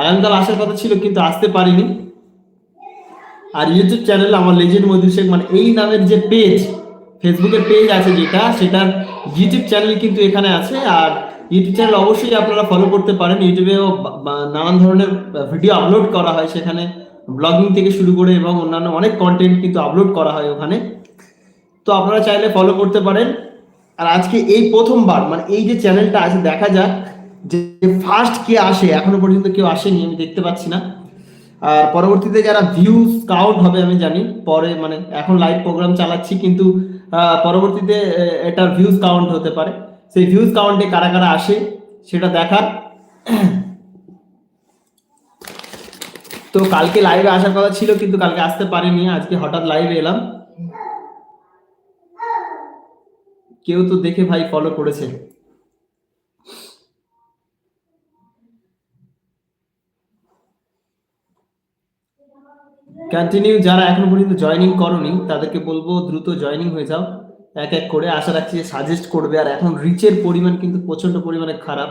আগামীকাল আসার কথা ছিল, কিন্তু আসতে পারিনি। আর ইউটিউব চ্যানেল আমার লেজেন্ড মদির শেখ মানে এই নামের যে পেজ ফেসবুকের পেজ আছে যেটা, সেটার ইউটিউব চ্যানেল কিন্তু এখানে আছে। আর ইউটিউব চ্যানেল অবশ্যই আপনারা ফলো করতে পারেন। ইউটিউবেও নানান ধরনের ভিডিও আপলোড করা হয় সেখানে। ব্লগিং থেকে শুরু করে এবং অন্যান্য অনেক কন্টেন্ট কিন্তু আপলোড করা হয় ওখানে। তো আপনারা চাইলে ফলো করতে পারেন। আর আজকে এই প্রথমবার মানে এই যে চ্যানেলটা আছে, দেখা যাক যে ফার্স্ট কে আসে, এখনও পর্যন্ত কেউ আসেনি, আমি দেখতে পাচ্ছি না। আর পরবর্তীতে যারা ভিউজ কাউন্ট হবে, আমি জানি, পরে মানে এখন লাইভ প্রোগ্রাম চালাচ্ছি, কিন্তু পরবর্তীতে এটার ভিউজ কাউন্ট হতে পারে। সেই ভিউজ কাউন্টে কারা কারা আসে, সেটা দেখার। তো কালকে লাইভে আসার কথা ছিল, কিন্তু কালকে আসতে পারিনি, আজকে হঠাৎ লাইভে এলাম। কেউ তো দেখে ভাই ফলো করেছে। কন্টিনিউ যারা এখনও পর্যন্ত জয়েনিং করনি, তাদেরকে বলব দ্রুত জয়েনিং হয়ে যাও। এক এক করে আশা রাখছি যে সাজেস্ট করবে। আর এখন রিচের পরিমাণ কিন্তু প্রচণ্ড পরিমাণে খারাপ।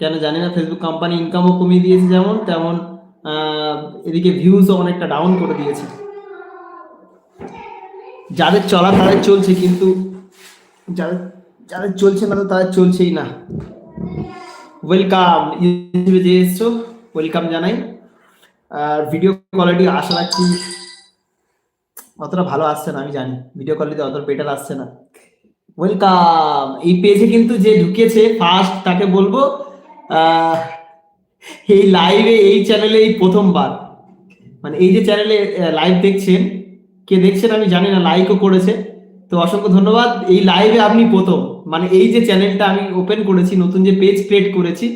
কেন জানি না ফেসবুক কোম্পানি ইনকামও কমিয়ে দিয়েছে যেমন, তেমন এদিকে ভিউজও অনেকটা ডাউন করে দিয়েছে। যাদের চলা তাদের চলছে কিন্তু, যাদের যাদের চলছে না তো তাদের চলছেই না। ওয়েলকাম যে এসছো? ওয়েলকাম জানাই। আর ভিডিও কোয়ালিটি আশা রাখছি অতটা ভালো আসছে না, আমি জানি। ভিডিও কোয়ালিটি অতটা বেটার আসছে না। ওয়েলকাম এই পেজে কিন্তু যে ঢুকেছে ফার্স্ট তাকে বলব এই লাইভে এই চ্যানেলে এই প্রথমবার। মানে এই যে চ্যানেলে লাইভ দেখছেন, কে দেখছেন আমি জানি না লাইকও করেছে। তো অসংখ্য ধন্যবাদ। এই লাইভে আপনি প্রথম। মানে এই যে চ্যানেলটা আমি ওপেন করেছি, নতুন যে পেজ ক্রিয়েট করেছি,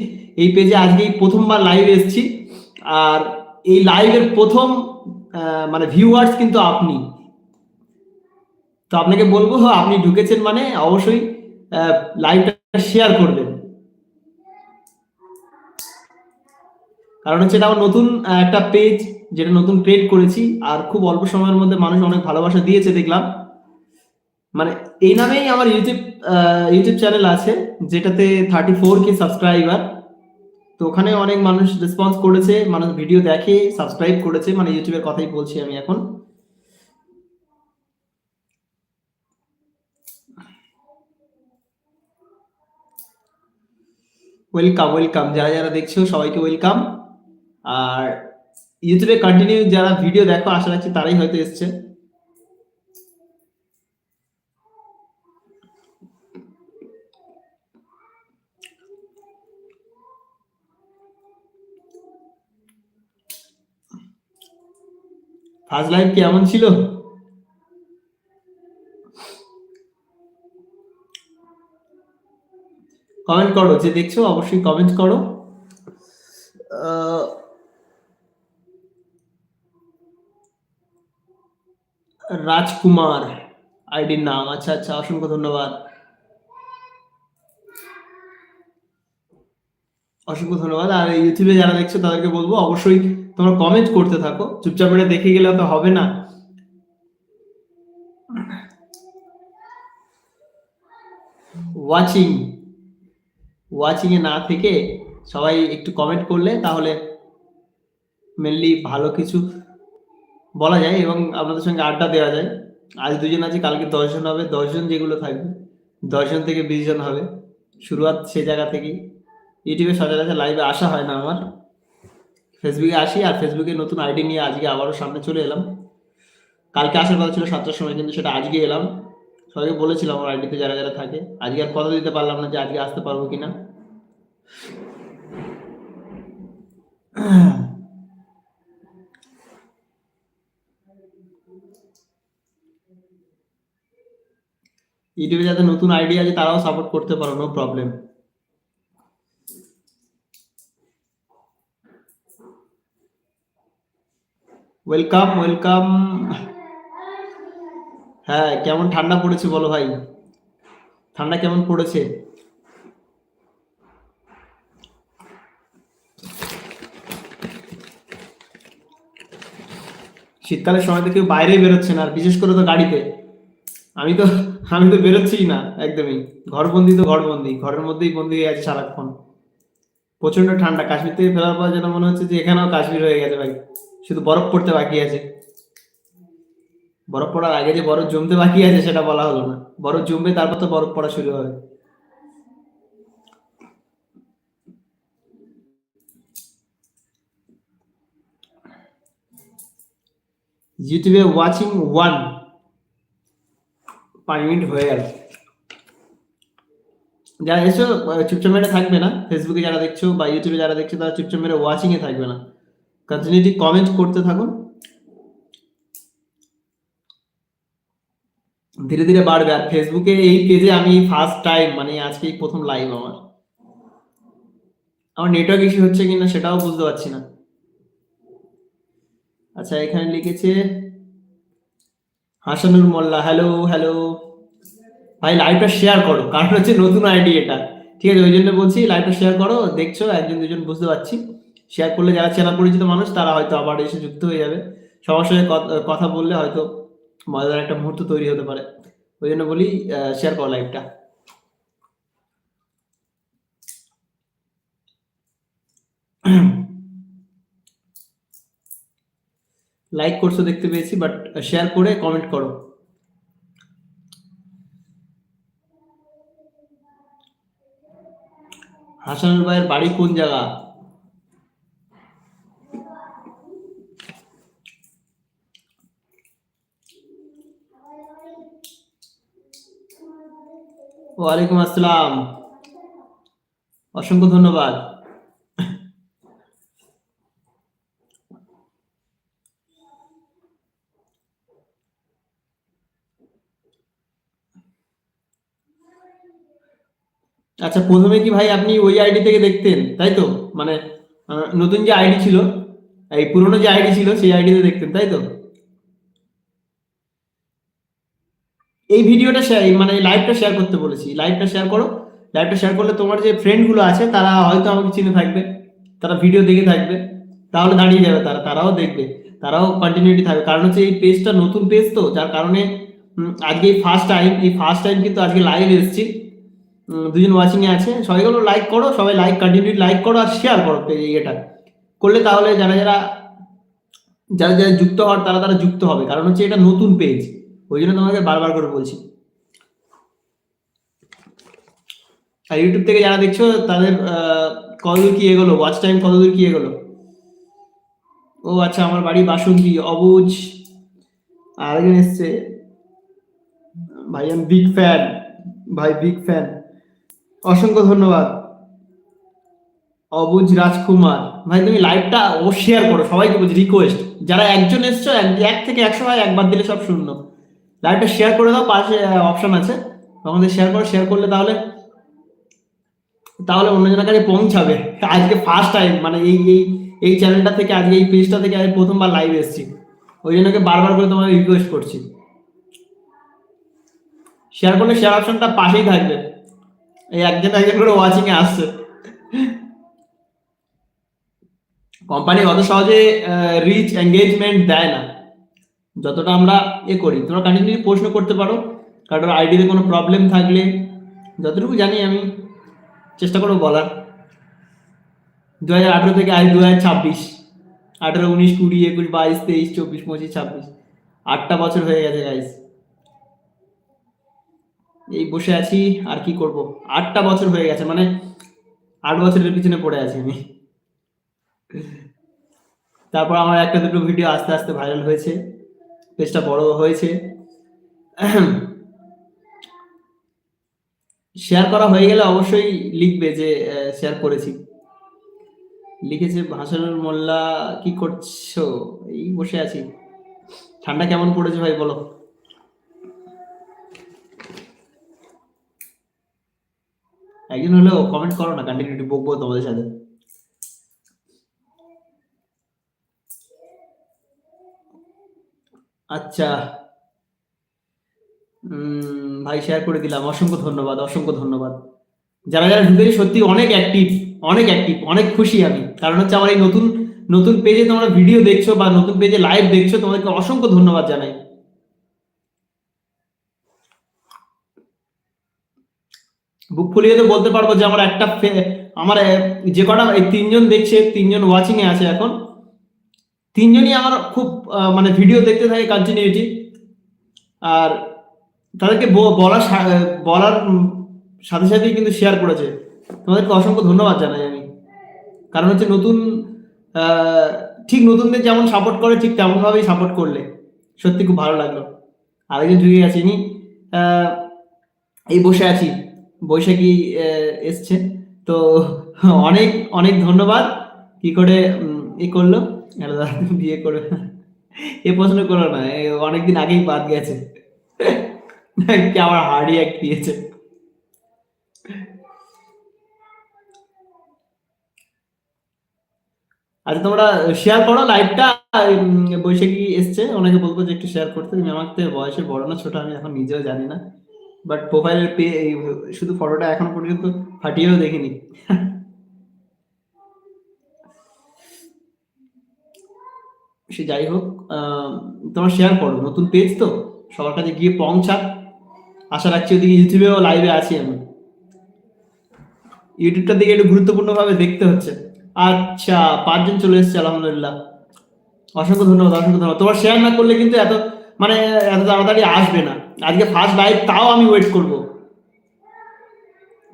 এই পেজে আজকে প্রথমবার লাইভ এসেছি। আর এই লাইভের প্রথম মানে ভিউয়ার্স কিন্তু আপনি। তো আপনাকে বলব হ্যাঁ, আপনি ঢুকেছেন মানে অবশ্যই লাইভটা শেয়ার করবেন। কারণ হচ্ছে এটা আমার নতুন একটা পেজ যেটা নতুন ক্রিয়েট করেছি আর খুব অল্প সময়ের মধ্যে মানুষ অনেক ভালোবাসা দিয়েছে দেখলাম। মানে এই নামেই আমার ইউটিউব ইউটিউব চ্যানেল আছে যেটাতে থার্টি ফোর কে সাবস্ক্রাইবার তো ওখানে অনেক মানুষ রেসপন্স করেছে, মানুষ ভিডিও দেখে সাবস্ক্রাইব করেছে মানে ইউটিউবের কথাই বলছি আমি এখন। ওয়েলকাম ওয়েলকাম যারা যারা দেখছ, সবাইকে ওয়েলকাম আর ইউটিউবে কন্টিনিউ যারা ভিডিও দেখো, আশা রাখছি তারাই হয়তো এসছে। ফার্স্ট লাইভ কেমন ছিল? কমেন্ট করো, যে দেখছ অবশ্যই কমেন্ট করো। রাজকুমার আইডির নাম আচ্ছা আচ্ছা অসংখ্য ধন্যবাদ। অসংখ্য ধন্যবাদ। আর ইউটিউবে যারা দেখছ তাদেরকে বলব, অবশ্যই তোমরা কমেন্ট করতে থাকো। চুপচাপ এটা দেখে গেলে তো হবে না। ওয়াচিং ওয়াচিং এ না থেকে সবাই একটু কমেন্ট করলে তাহলে মেনলি ভালো কিছু বলা যায় এবং আপনাদের সঙ্গে আড্ডা দেওয়া যায়। আজ দুজন আছে, কালকে দশজন হবে। দশজন যেগুলো থাকবে, দশজন থেকে বিশ জন হবে। শুরুয়াত সে জায়গা থেকেই। ইউটিউবে সচরাচর লাইভে আসা হয় না আমার। ফেসবুকে আসি আর ফেসবুকে নতুন আইডি নিয়ে আজকে আবারও সামনে চলে এলাম। কালকে আসার কথা ছিল সাতটার সময়, কিন্তু সেটা আজকে এলাম। সবাইকে বলেছিলাম আমার আইডিতে যারা যারা থাকে। আজকে আর কথা দিতে পারলাম না যে আজকে আসতে পারব কিনা। ইউটিউবে যাদের নতুন আইডি আছে, তারাও সাপোর্ট করতে পারো নো প্রবলেম ওয়েলকাম ওয়েলকাম হ্যাঁ কেমন ঠান্ডা পড়েছে বলো ভাই? ঠান্ডা কেমন পড়েছে? শীতকালের সময় তো কেউ বাইরে বেরোচ্ছে না, আর বিশেষ করে তো গাড়িতে। আমি তো আমি তো বেরোচ্ছিই না, একদমই। ঘরবন্দি তো ঘরবন্দি, ঘরের মধ্যেই বন্দি হয়ে আছে সারাক্ষণ। প্রচণ্ড ঠান্ডা, কাশ্মীর থেকে ফেরার পর যেন মনে হচ্ছে যে এখানেও কাশ্মীর হয়ে গেছে ভাই। শুধু বরফ পড়তে বাকি আছে। বরফ পড়ার আগে যে বরফ জমতে বাকি আছে সেটা বলা হলো না। বরফ জমবে, তারপর তো বরফ পড়া শুরু হবে। ইউটিউবে ওয়াচিং ওয়ান পাঁচ মিনিট হয়ে গেল। যারা এসো চুপচাপ মেরে থাকবে না। ফেসবুকে যারা দেখছ বা ইউটিউবে যারা দেখছ, তারা চুপচাপ মেরে ওয়াচিং এ থাকবে না। কন্টিনিউটি কমেন্ট করতে থাকুন। ধীরে ধীরে বাড়বে আর ফেসবুকে এই পেজে আমি ফার্স্ট টাইম মানে আজকেই প্রথম লাইভ আমার। আমার নেটওয়ার্ক ইস্যু হচ্ছে কিনা সেটাও বুঝতে পারছি না। আচ্ছা এখানে লিখেছে, হাসানুর মোল্লা হ্যালো হ্যালো ভাই লাইভটা শেয়ার করো, কারণ হচ্ছে নতুন আইডি এটা। ঠিক আছে, ওই জন্য বলছি লাইভটা শেয়ার করো, দেখছ, একজন দুজন বুঝতে পারছি। শেয়ার করলে যারা চেনা পরিচিত মানুষ, তারা হয়তো আবার এসে যুক্ত হয়ে যাবে। সবার সঙ্গে কথা বললে হয়তো মজাদার একটা মুহূর্ত তৈরি হতে পারে। ওই জন্য বলি শেয়ার করো লাইভটা লাইক করছ দেখতে পেয়েছি বাট শেয়ার করে কমেন্ট করো। হাসানুর ভাইয়ের বাড়ি কোন জায়গা? ওয়ালাইকুম আসসালাম। অসংখ্য ধন্যবাদ। আচ্ছা প্রথমে কি ভাই আপনি ওই আইডি থেকে দেখতেন, তাই তো? মানে নতুন যে আইডি ছিল, এই পুরনো যে আইডি ছিল, সেই আইডিতে দেখতেন, তাই তো? এই ভিডিওটা শেয়ার মানে লাইভটা শেয়ার করতে বলেছি। লাইভটা শেয়ার করো। লাইভটা শেয়ার করলে তোমার যে ফ্রেন্ডগুলো আছে, তারা হয়তো আমাকে চিনে থাকবে। তারা ভিডিও দেখে থাকবে। তাহলে দাঁড়িয়ে যাবে তারা, তারাও দেখবে। তারাও কন্টিনিউটি থাকবে। কারণ হচ্ছে এই পেজটা নতুন পেজ তো, যার কারণে আজকে এই ফার্স্ট টাইম এই ফার্স্ট টাইম কিন্তু আজকে লাইভ এসেছি। দুজন ওয়াচিংয়ে আছে। সবাইগুলো লাইক করো, সবাই লাইক কন্টিনিউ লাইক করো আর শেয়ার করো এটা করলে তাহলে যারা যারা যারা যারা যুক্ত হওয়ার, তারা তারা যুক্ত হবে। কারণ হচ্ছে এটা নতুন পেজ ওই জন্য তোমাকে বারবার করে বলছি। আর ইউটিউব থেকে যারা দেখছ, তাদের কতদূর কি এগোলো? ওয়াচ টাইম কতদূর কি এগোলো? ও আচ্ছা আমার বাড়ি বাসন্তী, অবুজ। আরেকজন এসছে। ভাই আমি বিগ ফ্যান ভাই বিগ ফ্যান অসংখ্য ধন্যবাদ। অবুজ রাজকুমার। ভাই, তুমি লাইভটা ও শেয়ার করো, সবাইকে বলছি রিকোয়েস্ট যারা একজন এসছো, এক- এক থেকে একশো হয়, একবার দিলে সব শূন্য। লাইভটা শেয়ার করে দাও, পাশে অপশন আছে। আমাদের শেয়ার করো শেয়ার করলে তাহলে তাহলে অন্যজনের কাছে পৌঁছাবে। আজকে ফার্স্ট টাইম মানে এই এই এই চ্যানেলটা থেকে, আজকে এই পেজটা থেকে আমি প্রথমবার লাইভ এসেছি। ওই জন্য ওকে বারবার করে তোমাকে রিকোয়েস্ট করছি। শেয়ার করলে শেয়ার অপশনটা পাশেই থাকবে। এই একজন একজন করে ওয়াচিং এ আসছে। কোম্পানি অত সহজে রিচ এঙ্গেজমেন্ট দেয় না। যতটা আমরা এ করি, তোমরা কন্টিনিউ প্রশ্ন করতে পারো কারোর আইডিতে কোনো প্রবলেম থাকলে যতটুকু জানি আমি চেষ্টা করব বলার। দু হাজার আঠেরো থেকে আজ দু হাজার ছাব্বিশ, আঠেরো, উনিশ, কুড়ি, একুশ, বাইশ, তেইশ, চব্বিশ, পঁচিশ, ছাব্বিশ, আটটা বছর হয়ে গেছে গাইস এই বসে আছি, আর কি করব? আটটা বছর হয়ে গেছে মানে আট বছরের পিছনে পড়ে আছি আমি। তারপর আমার একটা দুটো ভিডিও আস্তে আস্তে ভাইরাল হয়েছে। পেজটা বড় হয়েছে। শেয়ার করা হয়ে গেলে অবশ্যই লিখবে যে শেয়ার করেছি। লিখেছে ভাসানুর মোল্লা, কি করছ? এই বসে আছি। ঠান্ডা কেমন পড়েছে ভাই, বলো? একজন হলেও কমেন্ট করো না কন্টিনিউটি বকবো তোমাদের সাথে। আচ্ছা। ভাই শেয়ার করে দিলাম। অসংখ্য ধন্যবাদ অসংখ্য ধন্যবাদ। যারা যারা ঢুকেছে, সত্যি অনেক অ্যাক্টিভ অনেক অ্যাক্টিভ অনেক খুশি আমি। কারণ হচ্ছে আমার এই নতুন নতুন পেজে তোমরা ভিডিও দেখছ বা নতুন পেজে লাইভ দেখছ, তোমাদেরকে অসংখ্য ধন্যবাদ জানাই। বুক ফুলিয়ে তো বলতে পারব যে আমার একটা আমার যে কটা, এই তিনজন দেখছে, তিনজন ওয়াচিং এ আছে এখন। তিনজনই আমার খুব মানে ভিডিও দেখতে থাকে কন্টিনিউটি আর তাদেরকে বলার বলার সাথে সাথেই কিন্তু শেয়ার করেছে। তোমাদেরকে অসংখ্য ধন্যবাদ জানাই আমি। কারণ হচ্ছে নতুন ঠিক নতুনদের যেমন সাপোর্ট করে, ঠিক তেমনভাবেই সাপোর্ট করলে সত্যি খুব ভালো লাগল। আরেকজন ঢুকে গেছে, ইনি এই বসে আছি। বৈশাখী এসছে। তো অনেক অনেক ধন্যবাদ। কি করে এ করল? বিয়ে করবে এ প্রশ্ন করো না অনেকদিন আগেই বাদ গেছে। কি আমার হার্ডি এক দিয়েছে। আচ্ছা তোমরা শেয়ার করো লাইভটা বৈশাখী এসছে, ওনাকে বলব যে একটু শেয়ার করতে। তুমি আমার থেকে বয়সে বড় না, ছোট, আমি এখন নিজেও জানি না। বাট প্রোফাইলের পে শুধু ফটোটা এখন পর্যন্ত ফাটিয়েও দেখিনি। সে যাই হোক তোমরা শেয়ার করো। নতুন পেজ তো? সবার কাছে গিয়ে পৌঁছাক আশা রাখছি ওদিকে ইউটিউবেও লাইভে আছি আমি। ইউটিউবটার দিকে একটু গুরুত্বপূর্ণভাবে দেখতে হচ্ছে। আচ্ছা পাঁচজন চলে এসেছে, আলহামদুলিল্লাহ। অসংখ্য ধন্যবাদ অসংখ্য ধন্যবাদ। তোমার শেয়ার না করলে কিন্তু এত মানে এত তাড়াতাড়ি আসবে না। আজকে ফার্স্ট লাইভ তাও আমি ওয়েট করব।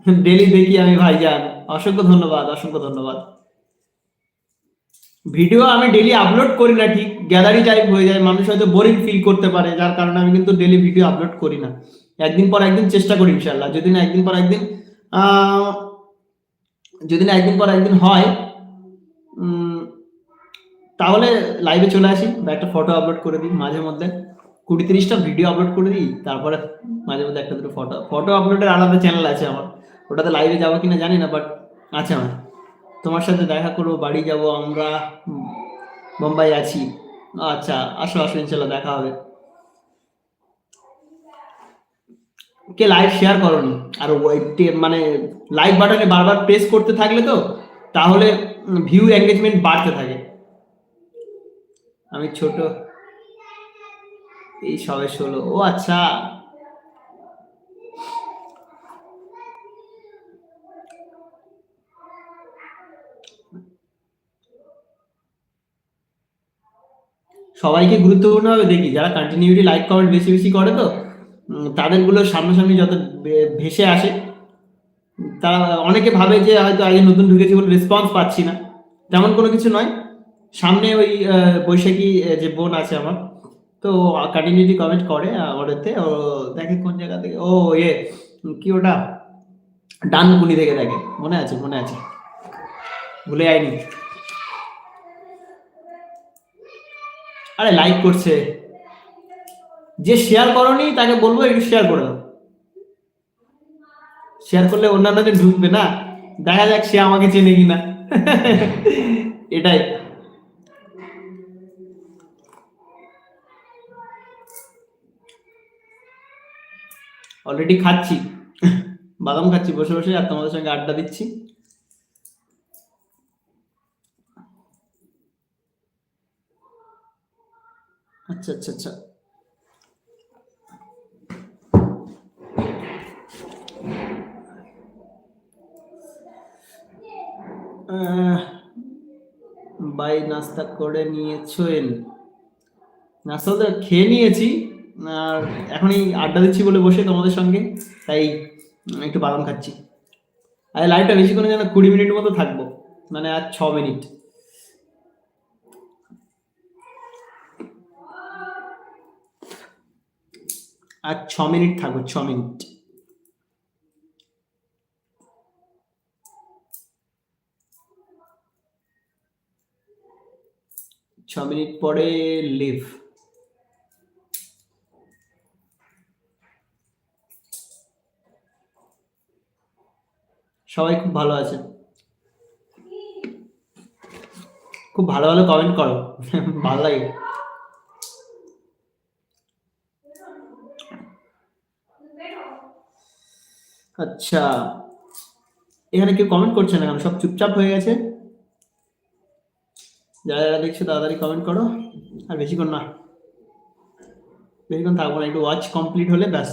ডেলি দেখি আমি ভাইজান। অসংখ্য ধন্যবাদ অসংখ্য ধন্যবাদ। ভিডিও আমি ডেলি আপলোড করি না ঠিক গ্যালারি টাইপ হয়ে যায়, মানুষ হয়তো বোরিং ফিল করতে পারে, যার কারণে আমি কিন্তু ডেলি ভিডিও আপলোড করি না। একদিন পর একদিন চেষ্টা করি ইনশাল্লাহ যদি না একদিন পর একদিন যদি না একদিন পর একদিন হয় তাহলে লাইভে চলে আসি। বা একটা ফটো আপলোড করে দিই মাঝে মধ্যে। কুড়ি তিরিশটা ভিডিও আপলোড করে দিই, তারপরে মাঝে মধ্যে একটা দুটো ফটো ফটো আপলোডের আলাদা চ্যানেল আছে আমার। ওটাতে লাইভে যাব কিনা জানি না বাট আছে আমার। তোমার সাথে দেখা করব, বাড়ি যাব আমরা। বোম্বাই আছি। আচ্ছা আসো আসো, ইনশাল্লাহ দেখা হবে। কে লাইভ শেয়ার করনি? আর ওই মানে লাইক বাটনে বারবার প্রেস করতে থাকলে তো, তাহলে ভিউ এঙ্গেজমেন্ট বাড়তে থাকে। আমি ছোট, এই সবে ষোলো। ও আচ্ছা সবাইকে গুরুত্বপূর্ণ গুরুত্বপূর্ণভাবে দেখি। যারা কন্টিনিউটি লাইক কমেন্ট বেশি বেশি করে তো তাদেরগুলো সামনাসামনি যত ভেসে আসে, তারা অনেকে ভাবে যে হয়তো আগে নতুন ঢুকেছি বলে রেসপন্স পাচ্ছি না। তেমন কোনো কিছু নয়। সামনে ওই বৈশাখী যে বোন আছে আমার, তো কন্টিনিউটি কমেন্ট করে ওটাতে ও দেখে কোন জায়গা থেকে, ও এ কি ওটা? ডানকুনি থেকে দেখে, মনে আছে মনে আছে। ভুলে যায়নি আরে লাইক করছে। যে শেয়ার করনি, তাকে বলব একটু শেয়ার করে দাও। শেয়ার করলে অন্যান্যদের ঢুকবে না। দেখা যাক সে আমাকে চেনে কিনা। এটাই। অলরেডি খাচ্ছি। বাদাম খাচ্ছি, বসে বসে আর তোমাদের সঙ্গে আড্ডা দিচ্ছি। আচ্ছা আচ্ছা আচ্ছা। বাই নাস্তা করে নিয়েছেন। তো খেয়ে নিয়েছি, আর এখন এই আড্ডা দিচ্ছি বলে বসে তোমাদের সঙ্গে, তাই একটু বাদাম খাচ্ছি। আর লাইভটা বেশি করে যেন কুড়ি মিনিট মতো থাকব মানে আর ছ মিনিট। আর ছ মিনিট থাকব, ছ মিনিট। ছ মিনিট পরে লিভ। সবাই খুব ভালো আছে খুব ভালো ভালো কমেন্ট করো। ভালো লাগে। আচ্ছা। এখানে কেউ কমেন্ট করছে না সব চুপচাপ হয়ে গেছে? যারা যারা দেখছ, তাড়াতাড়ি কমেন্ট করো। আর বেশিক্ষণ না। বেশিক্ষণ থাকব না একটু ওয়াচ কমপ্লিট হলে ব্যাস।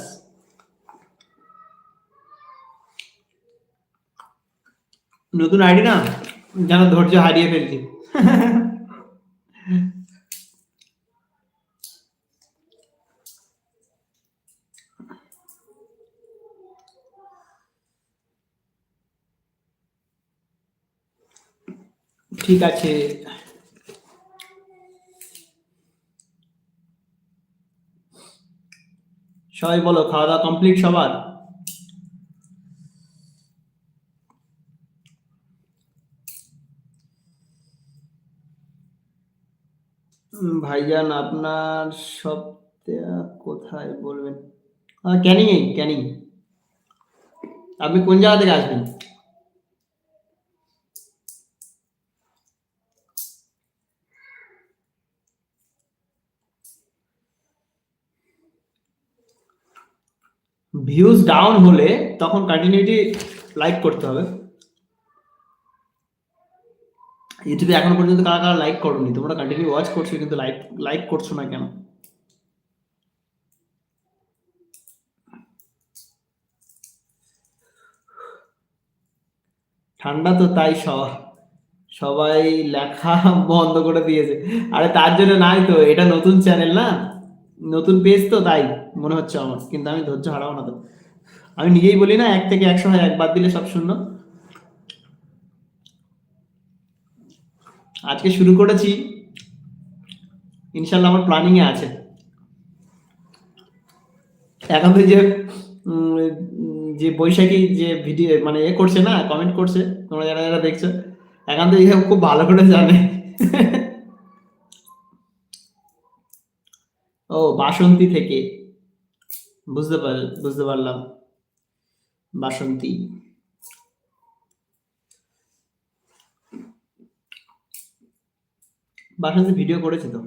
নতুন আইডি না? যেন ধৈর্য হারিয়ে ফেলছি। ঠিক আছে। সবাই বলো, খাওয়া দাওয়া কমপ্লিট সবার? ভাইজান আপনার সপ্তাহ কোথায় বলবেন? ক্যানিং ক্যানিং। আপনি কোন জায়গা থেকে আসবেন? ভিউজ ডাউন হলে তখন কন্টিনিউটি লাইক করতে হবে। ইউটিউবে এখন পর্যন্ত কারা কারা লাইক করোনি? তোমরা কন্টিনিউ ওয়াচ করছ কিন্তু লাইক লাইক করছ না কেন? ঠান্ডা তো তাই সব। সবাই লেখা বন্ধ করে দিয়েছে। আরে তার জন্য নাই তো, এটা নতুন চ্যানেল না? নতুন পেজ তো তাই। মনে হচ্ছে আমার, কিন্তু আমি ধৈর্য হারাবো না তো। আমি নিজেই বলি না, এক থেকে একশো হয় একবার দিলে সব শূন্য। আজকে শুরু করেছি। ইনশাল্লাহ আমার প্ল্যানিং এ আছে এখন যে যে বৈশাখী যে ভিডিও মানে এ করছে না কমেন্ট করছে, তোমরা যারা যারা দেখছ এখন তো খুব ভালো করে জানে। ও, বাসন্তী থেকে। বুঝতে পার, বুঝতে পারলাম। বাসন্তী। বাসন্তী ভিডিও করেছে তো?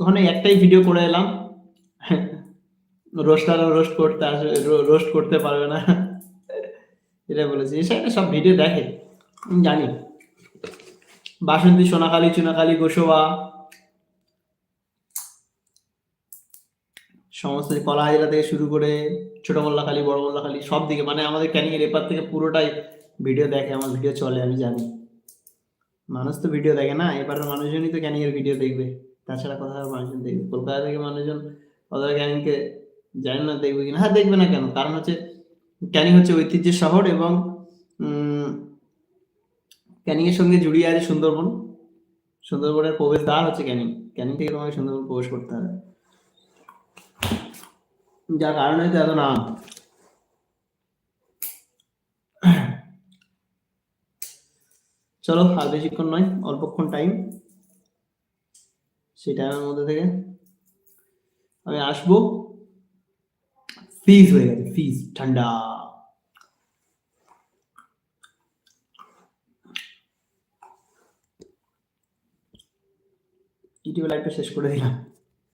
তখন একটাই ভিডিও করে এলাম। রোস্টার রোস্ট করতে আসবে রোস্ট করতে পারবে না। এটা বলেছি। এসে সব ভিডিও দেখে। জানি। বাসন্তী সোনাকালী চুনাকালী গোসবা। সমস্ত কলা হাজিরা থেকে শুরু করে ছোট মোল্লাখালী বড় মোল্লাখালী সব দিকে মানে আমাদের ক্যানিং এর এপার থেকে পুরোটাই ভিডিও দেখে আমার ভিডিও চলে আমি জানি। মানুষ তো ভিডিও দেখে না এবারের মানুষজনই তো ক্যানিং এর ভিডিও দেখবে। তাছাড়া কোথাও মানুষজন দেখবে? কলকাতা থেকে মানুষজন অতটা ক্যানিংকে জানি না দেখবে কিনা? হ্যাঁ দেখবে না কেন? কারণ হচ্ছে ক্যানিং হচ্ছে ঐতিহ্যের শহর এবং উম, ক্যানিং এর সঙ্গে জড়িয়ে আছে সুন্দরবন। সুন্দরবনের প্রবেশদ্বার হচ্ছে ক্যানিং। ক্যানিং থেকে তোমাকে সুন্দরবন প্রবেশ করতে হবে। যার কারণে এত নাম। চলো, আর বেশিক্ষণ নয়, অল্পক্ষণ টাইম সেই টাইমের মধ্যে থেকে আমি আসব। ফিজ হয়ে গেছে ফিজ ঠান্ডা। ইউটিউবে লাইভটা শেষ করে দিলাম।